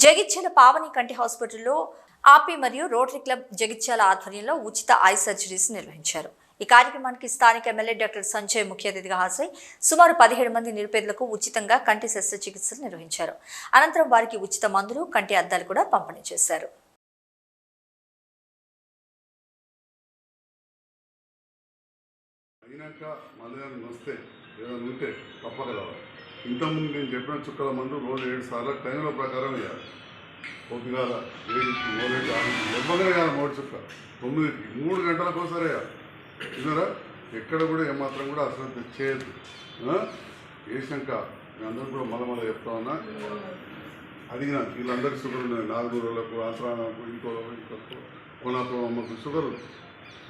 జగిత్యాల పావని కంటి హాస్పిటల్లో ఆపి మరియు రోటరీ క్లబ్ జగిత్యాల ఆధ్వర్యంలో ఉచిత ఐ సర్జరీస్ నిర్వహించారు. ఈ కార్యక్రమానికి స్థానిక ఎమ్మెల్యే డాక్టర్ సంజయ్ ముఖ్య అతిథిగా హాజరై సుమారు పదిహేడు మంది నిరుపేదలకు ఉచితంగా కంటి శస్త్రచికిత్సలు నిర్వహించారు. అనంతరం వారికి ఉచిత మందులు కంటి అద్దాలు కూడా పంపిణీ చేశారు. అయినాక మళ్ళీ వస్తే ఏదైనా ఉంటే తప్పగలవాలి ఇంతకుముందు నేను చెప్పిన చుక్కల మందు రోజు ఏడు సార్లు టైంల ప్రకారం వేయాలి. పొద్దుగాల ఏడు మూడు ఆరు కాదు మూడు చుక్క తొమ్మిదికి మూడు గంటలకు ఒకసారి వేయాలి. విన్నారా? ఎక్కడ కూడా ఏమాత్రం కూడా అసలు చేయదు వేసాక నేను అందరూ కూడా మలమల చెప్తా ఉన్నా. అడిగిన వీళ్ళందరికీ షుగర్ ఉన్నాయి నాలుగు రోజులకు ఆంధ్రాకు ఇంకో ఇంకో కొనాతో అమ్మకు షుగర్.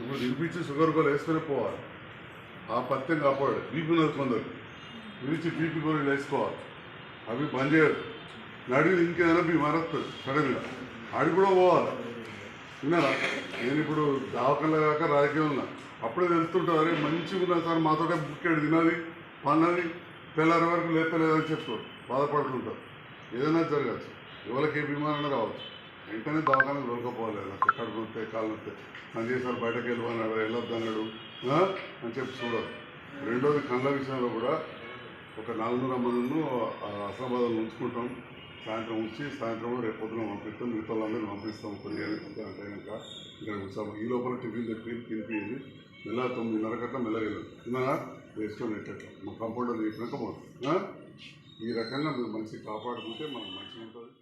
ఇప్పుడు తినిపించి షుగర్ కూడా వేసుకునే పోవాలి. ఆ పత్యం కాపాడు. బీపీ ఉన్నది కొందరు. పిలిచి బీపీ గోళీలు వేసుకోవాలి. అవి పని చేయదు నడివి ఇంకేదైనా బీ మరస్తుంది సడన్గా ఆడి కూడా పోవాలి. విన్నారా? నేను ఇప్పుడు దావకంలో కాక రాజకీయం ఉన్నా. అప్పుడే వెళ్తుంటా అరే మంచిగా ఉన్నా సార్ మాతోటే బుక్కేడు తినది పన్నది తెల్లారి వరకు లేపలేదని చెప్తారు. బాధపడుతుంటారు. ఏదైనా జరగచ్చు. ఎవరికి ఏ విమానం రావచ్చు. వెంటనే దవాఖానకు దొరకపోవాలి. కడుపు ఎక్కడ నొత్తే కాలు నొత్తే పని చేశారు బయటకు వెళ్ళమన్నాడు వెళ్ళొద్దు అన్నాడు అని చెప్పి చూడదు రెండోది కళ్ళ విషయంలో కూడా ఒక నాలుగున్నర మందిను అసలాబాద్లో ఉంచుకుంటాం. సాయంత్రం ఉంచి సాయంత్రం రేపు పొద్దున పంపిస్తాం. మిగతా వాళ్ళందరూ పంపిస్తాం కొన్ని గంటల అయినాక ఇక్కడ కూర్చోము ఈ లోపల టిఫిన్ చెప్పి తినిపించింది మెల్ల తొమ్మిదిన్నర కట్ల మెల్లగలేదు తిన్నారా? వేసుకొని ఎట్లా మా కంపౌండర్ చెప్పినాక ఈ రకంగా మీరు మంచిగా కాపాడుకుంటే మనకు మంచిగా ఉంటుంది.